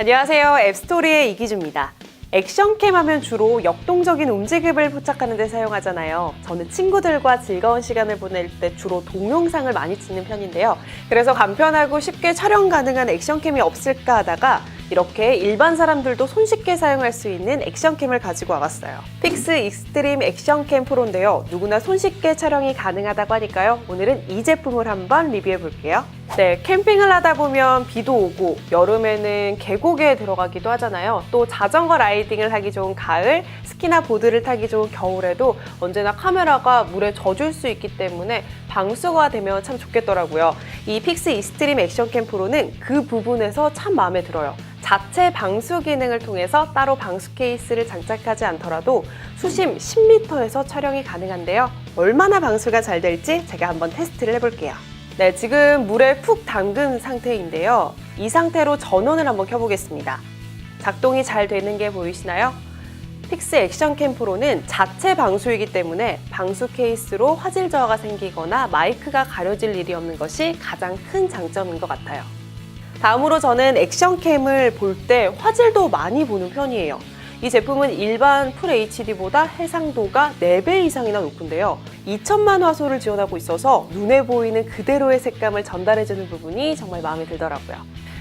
안녕하세요. 앱스토리의 이기주입니다. 액션캠 하면 주로 역동적인 움직임을 포착하는 데 사용하잖아요. 저는 친구들과 즐거운 시간을 보낼 때 주로 동영상을 많이 찍는 편인데요. 그래서 간편하고 쉽게 촬영 가능한 액션캠이 없을까 하다가 이렇게 일반 사람들도 손쉽게 사용할 수 있는 액션캠을 가지고 와봤어요. 픽스 익스트림 액션캠 프로인데요. 누구나 손쉽게 촬영이 가능하다고 하니까요. 오늘은 이 제품을 한번 리뷰해 볼게요. 네, 캠핑을 하다 보면 비도 오고 여름에는 계곡에 들어가기도 하잖아요. 또 자전거 라이딩을 하기 좋은 가을, 스키나 보드를 타기 좋은 겨울에도 언제나 카메라가 물에 젖을 수 있기 때문에 방수가 되면 참 좋겠더라고요. 이 픽스 익스트림 액션 캠 프로는 그 부분에서 참 마음에 들어요. 자체 방수 기능을 통해서 따로 방수 케이스를 장착하지 않더라도 수심 10m에서 촬영이 가능한데요. 얼마나 방수가 잘 될지 제가 한번 테스트를 해볼게요. 네, 지금 물에 푹 담근 상태인데요. 이 상태로 전원을 한번 켜보겠습니다. 작동이 잘 되는 게 보이시나요? 픽스 액션 캠 프로는 자체 방수이기 때문에 방수 케이스로 화질 저하가 생기거나 마이크가 가려질 일이 없는 것이 가장 큰 장점인 것 같아요. 다음으로 저는 액션캠을 볼 때 화질도 많이 보는 편이에요. 이 제품은 일반 풀 HD보다 해상도가 4배 이상이나 높은데요. 2천만 화소를 지원하고 있어서 눈에 보이는 그대로의 색감을 전달해주는 부분이 정말 마음에 들더라고요.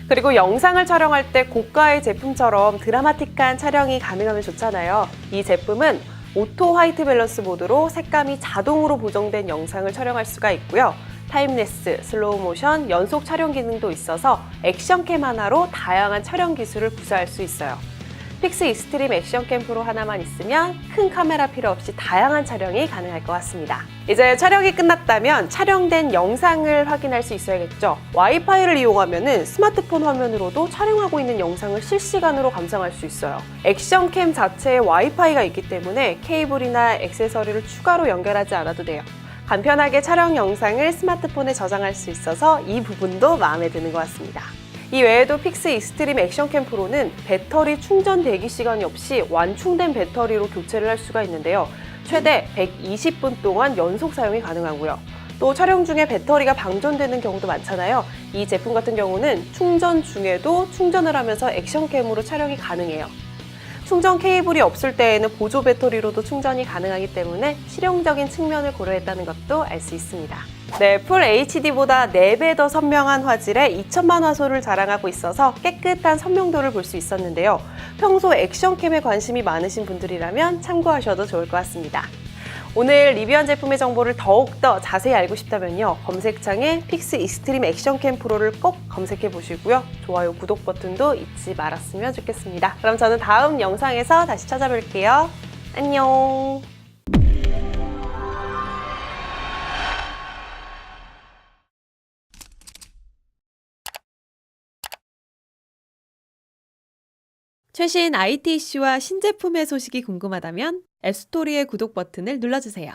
그리고 영상을 촬영할 때 고가의 제품처럼 드라마틱한 촬영이 가능하면 좋잖아요. 이 제품은 오토 화이트 밸런스 모드로 색감이 자동으로 보정된 영상을 촬영할 수가 있고요. 타임레스, 슬로우 모션, 연속 촬영 기능도 있어서 액션캠 하나로 다양한 촬영 기술을 구사할 수 있어요. 픽스 익스트림 액션 캠 프로 하나만 있으면 큰 카메라 필요 없이 다양한 촬영이 가능할 것 같습니다. 이제 촬영이 끝났다면 촬영된 영상을 확인할 수 있어야겠죠. 와이파이를 이용하면 스마트폰 화면으로도 촬영하고 있는 영상을 실시간으로 감상할 수 있어요. 액션캠 자체에 와이파이가 있기 때문에 케이블이나 액세서리를 추가로 연결하지 않아도 돼요. 간편하게 촬영 영상을 스마트폰에 저장할 수 있어서 이 부분도 마음에 드는 것 같습니다. 이 외에도 픽스 익스트림 액션 캠 프로는 배터리 충전 대기 시간이 없이 완충된 배터리로 교체를 할 수가 있는데요. 최대 120분 동안 연속 사용이 가능하고요. 또 촬영 중에 배터리가 방전되는 경우도 많잖아요. 이 제품 같은 경우는 충전 중에도 충전을 하면서 액션캠으로 촬영이 가능해요. 충전 케이블이 없을 때에는 보조 배터리로도 충전이 가능하기 때문에 실용적인 측면을 고려했다는 것도 알 수 있습니다. 네, 풀 HD보다 4배 더 선명한 화질에 2천만 화소를 자랑하고 있어서 깨끗한 선명도를 볼 수 있었는데요. 평소 액션캠에 관심이 많으신 분들이라면 참고하셔도 좋을 것 같습니다. 오늘 리뷰한 제품의 정보를 더욱더 자세히 알고 싶다면요. 검색창에 픽스 익스트림 액션캠 프로를 꼭 검색해 보시고요. 좋아요, 구독 버튼도 잊지 말았으면 좋겠습니다. 그럼 저는 다음 영상에서 다시 찾아뵐게요. 안녕. 최신 IT 이슈와 신제품의 소식이 궁금하다면 앱스토리의 구독 버튼을 눌러주세요.